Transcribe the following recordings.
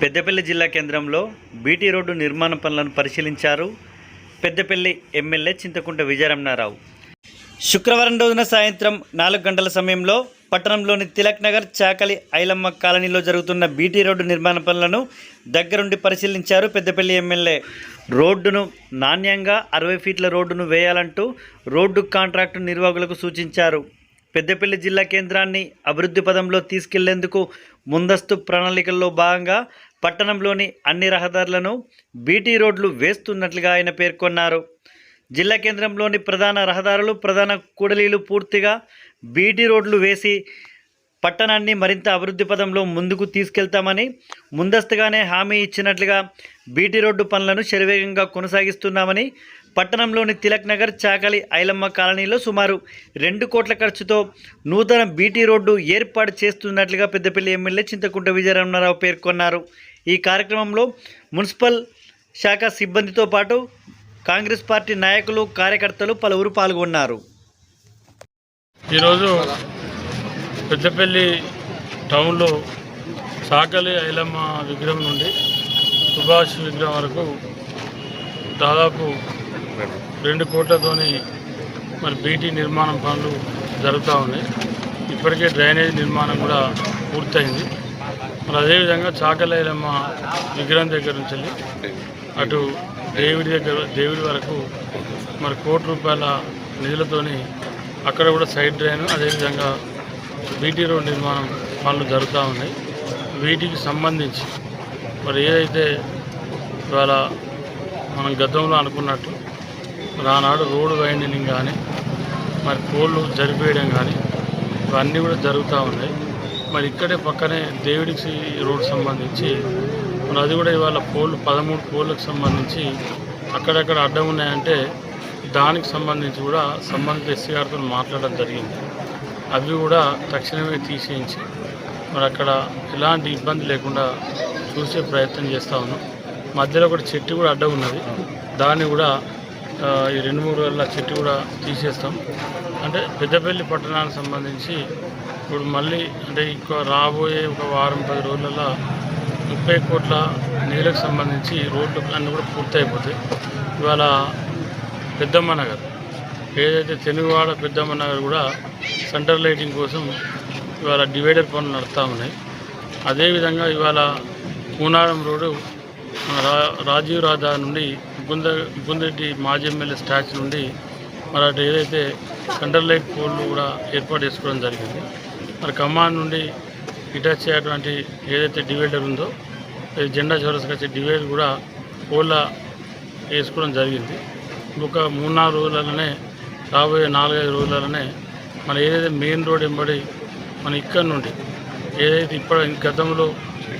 పెద్దపల్లి జిల్లా కేంద్రంలో BT road నిర్మాణ పనులను పరిశీలించారు పెద్దపల్లి ఎమ్మెల్యే చింతకుంట విజయరమణారావు. శుక్రవారం రోజున సాయంత్రం నాలుగు గంటల సమయంలో పట్టణంలోని తిలక్ నగర్ చాకలి ఐలమ్మ కాలనీలో జరుగుతున్న బీటీ రోడ్డు నిర్మాణ పనులను దగ్గరుండి పరిశీలించారు పెద్దపల్లి ఎమ్మెల్యే. రోడ్డును నాణ్యంగా అరవై ఫీట్ల రోడ్డును వేయాలంటూ రోడ్డు కాంట్రాక్టు నిర్వాహకులకు సూచించారు. పెద్దపల్లి జిల్లా కేంద్రాన్ని అభివృద్ధి పదంలో తీసుకెళ్ళేందుకు ముందస్తు ప్రణాళికల్లో భాగంగా పట్టణంలోని అన్ని రహదారులను బీటీ రోడ్లు వేస్తున్నట్లుగా ఆయన పేర్కొన్నారు. జిల్లా కేంద్రంలోని ప్రధాన రహదారులు ప్రధాన కూడలీలు పూర్తిగా బీటీ రోడ్లు వేసి పట్టణాన్ని మరింత అభివృద్ధి పదంలో ముందుకు తీసుకెళ్తామని ముందస్తుగానే హామీ ఇచ్చినట్లుగా బీటీ రోడ్డు పనులను శరవేగంగా కొనసాగిస్తున్నామని పట్టణంలోని తిలక్ నగర్ చాకలి ఐలమ్మ కాలనీలో సుమారు రెండు కోట్ల ఖర్చుతో నూతన బీటీ రోడ్డు ఏర్పాటు చేస్తున్నట్లుగా పెద్దపల్లి ఎమ్మెల్యే చింతకుంట విజయరమణారావు పేర్కొన్నారు. ఈ కార్యక్రమంలో మున్సిపల్ శాఖ సిబ్బందితో పాటు కాంగ్రెస్ పార్టీ నాయకులు కార్యకర్తలు పలువురు పాల్గొన్నారు. ఈరోజు పెద్దపల్లి టౌన్లో సాకలి ఐలమ్మ విగ్రహం నుండి సుభాష్ విగ్రహం వరకు దాదాపు రెండు కోట్లతోని మరి బీటీ నిర్మాణం పనులు జరుగుతూ ఉన్నాయి. ఇప్పటికే డ్రైనేజ్ నిర్మాణం కూడా పూర్తయింది. మరి అదేవిధంగా చాకలేలమ్మ విగ్రహం దగ్గర నుంచి వెళ్ళి అటు దేవుడి దగ్గర దేవుడి వరకు మరి కోటి రూపాయల నిధులతోని అక్కడ కూడా సైడ్ డ్రైన్ అదేవిధంగా బీటీ రోడ్ నిర్మాణం పనులు జరుగుతూ ఉన్నాయి. వీటికి సంబంధించి మరి ఏదైతే ఇవాళ మనం గతంలో అనుకున్నట్టు మరి ఆనాడు రోడ్డు వైండింగ్ కానీ మరి కోళ్ళు జరిపేయడం కానీ ఇవన్నీ కూడా జరుగుతూ ఉన్నాయి. మరి ఇక్కడే పక్కనే దేవుడికి రోడ్ సంబంధించి మరి అది కూడా ఇవాళ పోళ్ళు పదమూడు పోళ్ళకు సంబంధించి అక్కడక్కడ అడ్డం ఉన్నాయంటే దానికి సంబంధించి కూడా సంబంధిత ఎస్సీ గారితో మాట్లాడడం జరిగింది. అవి కూడా తక్షణమే తీసేయించి మరి అక్కడ ఎలాంటి ఇబ్బంది లేకుండా చూసే ప్రయత్నం చేస్తూ ఉన్నాం. మధ్యలో కూడా చెట్టు కూడా అడ్డం ఉన్నది. దాన్ని కూడా ఈ రెండు మూడు వేల చెట్టు కూడా తీసేస్తాం. అంటే పెద్దపల్లి పట్టణానికి సంబంధించి ఇప్పుడు మళ్ళీ అంటే ఇంకో రాబోయే ఒక వారం పది రోజులలో ముప్పై కోట్ల నీళ్ళకు సంబంధించి రోడ్లు అన్నీ కూడా పూర్తయిపోతాయి. ఇవాళ పెద్దమ్మ నగర్ ఏదైతే తెలుగువాడ పెద్దమ్మ నగర్ కూడా సెంటర్ లైటింగ్ కోసం ఇవాళ డివైడర్ పనులు నడుస్తూ ఉన్నాయి. అదేవిధంగా ఇవాళ కూనారం రోడ్డు రా రాజీవ్ రాధా నుండి గుంద గుందరెడ్డి మాజీ ఎమ్మెల్యే స్టాచ్యూ నుండి మరి అటు ఏదైతే సెంటర్ లైట్ పోల్లు కూడా ఏర్పాటు చేసుకోవడం జరిగింది. మరి ఖమ్మాన్ నుండి ఇటాచ్ అటువంటి ఏదైతే డివైడర్ ఉందో అది జెండా చౌరస్కి వచ్చే డివైడర్ కూడా పోల్ల వేసుకోవడం జరిగింది. ఒక మూడు నాలుగు రోజులలోనే రాబోయే నాలుగైదు రోజులలోనే మన ఏదైతే మెయిన్ రోడ్ ఎంబడి మన ఇక్కడ నుండి ఏదైతే ఇప్పటి గతంలో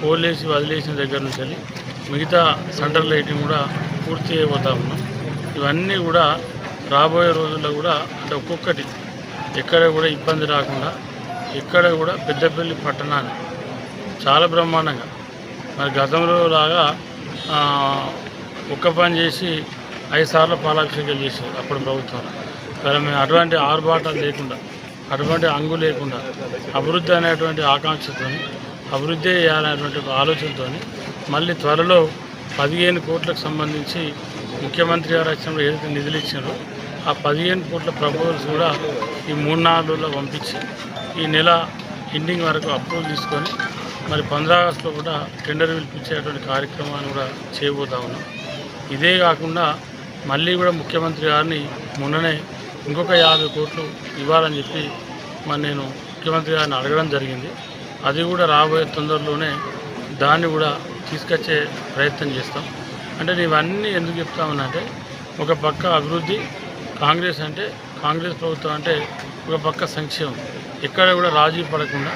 పోలేసి వదిలేసిన దగ్గర నుంచి మిగతా సెంటర్ లైటింగ్ కూడా పూర్తి అయిపోతా ఉన్నాం. ఇవన్నీ కూడా రాబోయే రోజుల్లో కూడా అంటే ఒక్కొక్కటి ఎక్కడ కూడా ఇబ్బంది రాకుండా ఎక్కడ కూడా పెద్దపల్లి పట్టణాన్ని చాలా బ్రహ్మాండంగా మరి గతంలో లాగా ఒక్క పని చేసి ఐదు సార్లు పాలాభిషేకాలు చేశారు అప్పుడు ప్రభుత్వం. కానీ మేము అటువంటి ఆర్భాటాలు లేకుండా అటువంటి అంగు లేకుండా అభివృద్ధి అనేటువంటి ఆకాంక్షతో అభివృద్ధి చేయాలనేటువంటి ఆలోచనతో మళ్ళీ త్వరలో పదిహేను కోట్లకు సంబంధించి ముఖ్యమంత్రి గారు వచ్చినప్పుడు ఏదైతే నిధులు ఇచ్చారో ఆ పదిహేను కోట్ల ప్రపోజల్స్ కూడా ఈ మూడు నాలుగు రోజుల్లో పంపించి ఈ నెల ఎండింగ్ వరకు అప్రూవల్ తీసుకొని మరి పంద్రా ఆగస్టులో కూడా టెండర్ పిలిపించేటువంటి కార్యక్రమాన్ని కూడా చేయబోతా ఉన్నాం. ఇదే కాకుండా మళ్ళీ కూడా ముఖ్యమంత్రి గారిని మొన్ననే ఇంకొక యాభై కోట్లు ఇవ్వాలని చెప్పి మరి నేను ముఖ్యమంత్రి గారిని అడగడం జరిగింది. అది కూడా రాబోయే తొందరలోనే దాన్ని కూడా తీసుకొచ్చే ప్రయత్నం చేస్తాం. అంటే ఇవన్నీ ఎందుకు చెప్తా అంటే ఒక పక్క అభివృద్ధి కాంగ్రెస్ అంటే కాంగ్రెస్ ప్రభుత్వం అంటే ఒక పక్క సంక్షేమం. ఎక్కడ కూడా రాజీ పడకుండా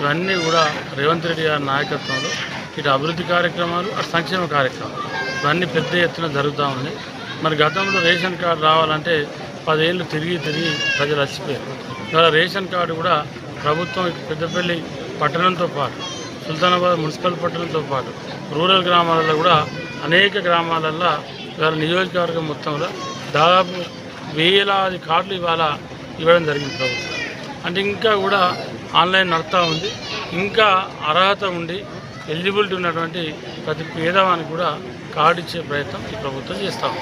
ఇవన్నీ కూడా రేవంత్ రెడ్డి గారి నాయకత్వంలో ఇటు అభివృద్ధి కార్యక్రమాలు అటు సంక్షేమ కార్యక్రమాలు. ఇవన్నీ పెద్ద ఎత్తున జరుగుతూ ఉన్నాయి. మరి గతంలో రేషన్ కార్డు రావాలంటే పదేళ్ళు తిరిగి తిరిగి ప్రజలు అలసిపోయారు. ఇవాళ రేషన్ కార్డు కూడా ప్రభుత్వం పెద్దపల్లి పట్టణంతో పాటు సుల్తానాబాద్ మున్సిపల్ పట్టణంతో పాటు రూరల్ గ్రామాలలో కూడా అనేక గ్రామాలల్లో ఇవాళ నియోజకవర్గం మొత్తంలో దాదాపు వేలాది కార్డులు ఇవాళ ఇవ్వడం జరిగింది ప్రభుత్వం. అంటే ఇంకా కూడా ఆన్లైన్ నడుతూ ఉంది. ఇంకా అర్హత ఉండి ఎలిజిబిలిటీ ఉన్నటువంటి ప్రతి పేదవానికి కూడా కార్డు ఇచ్చే ప్రయత్నం ఈ ప్రభుత్వం చేస్తాం